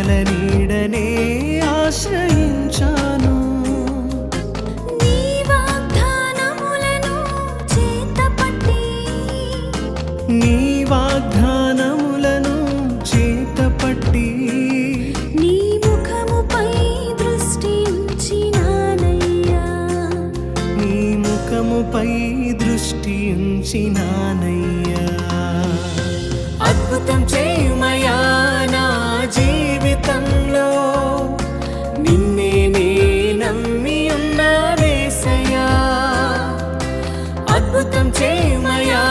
కృపల ఆశ్రయించాను. నీ చేతపట్టి నీ ముఖముపై దృష్టి ఉంచినానయ్యా. నీ ముఖముపై చేమయా